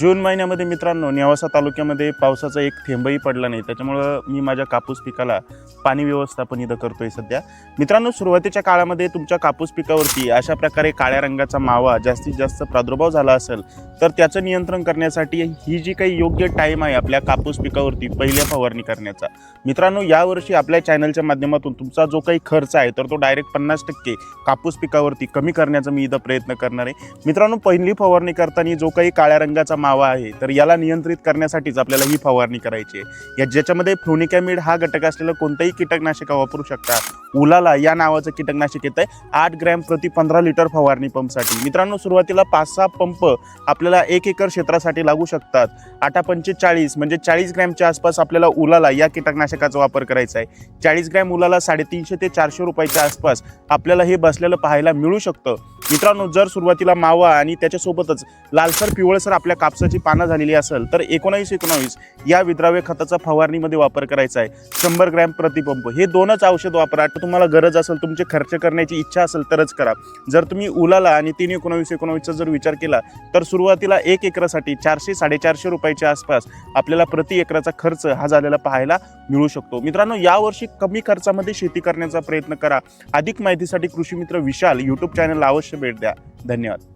जून महिन्यामध्ये मित्रांनो नेवासा तालुक्यामध्ये पावसाचा एक थेंबही पडला नाही. त्याच्यामुळं मी माझ्या कापूस पिकाला पाणी व्यवस्थापन इथं करतोय सध्या. मित्रांनो सुरुवातीच्या काळामध्ये तुमच्या कापूस पिकावरती अशा प्रकारे काळ्या रंगाचा मावा जास्तीत जास्त प्रादुर्भाव झाला असेल तर त्याचं नियंत्रण करण्यासाठी ही जी काही योग्य टाईम आहे आपल्या कापूस पिकावरती पहिल्या फवारणी करण्याचा. मित्रांनो यावर्षी आपल्या चॅनलच्या माध्यमातून तुमचा जो काही खर्च आहे तर तो डायरेक्ट पन्नास टक्के कापूस पिकावरती कमी करण्याचा मी इथं प्रयत्न करणार आहे. मित्रांनो पहिली फवारणी करताना जो काही काळ्या रंगाचा मावा आहे तर याला नियंत्रित करण्यासाठीच आपल्याला ही फवारणी करायची आहे. या ज्याच्यामध्ये फ्लोनिकॅमिड हा घटक असलेलं कोणतंही कीटकनाशक वापरू शकता. उलाला या नावाचं कीटकनाशक येतं आहे आठ ग्रॅम प्रति पंधरा लिटर फवारणी पंपसाठी. मित्रांनो सुरुवातीला पाच सहा पंप आपल्याला एक एकर क्षेत्रासाठी लागू शकतात. आठा पंचेचाळीस म्हणजे चाळीस ग्रॅमच्या आसपास आपल्याला उलाला या कीटकनाशकाचा वापर करायचा आहे. चाळीस ग्रॅम उलाला साडेतीनशे ते चारशे रुपयाच्या आसपास आपल्याला हे बसलेलं पाहायला मिळू शकतं. मित्रांनो जर सुरुवातीला मावा आणि त्याच्यासोबतच लालसर पिवळसर आपल्या कापसाची पानं झालेली असेल तर एकोणावीस एकोणावीस या विद्राव्य खताचा फवारणीमध्ये वापर करायचा आहे. शंभर ग्रॅम प्रतिपंप. हे दोनच औषध वापरा. तुम्हाला गरज असेल तुमचे खर्च करण्याची इच्छा असेल तरच करा. जर तुम्ही उलाला आणि तीन एकोणावीस एकोणावीसचा जर विचार केला तर सुरुवातीला एक एकरासाठी चारशे साडेचारशे रुपयाच्या आसपास आपल्याला प्रति एकराचा खर्च हा झालेला पाहायला मिळू शकतो. मित्रांनो यावर्षी कमी खर्चामध्ये शेती करण्याचा प्रयत्न करा. अधिक माहितीसाठी कृषी मित्र विशाल यूट्यूब चॅनल अवश्य अवश्य भेट द्या. धन्यवाद.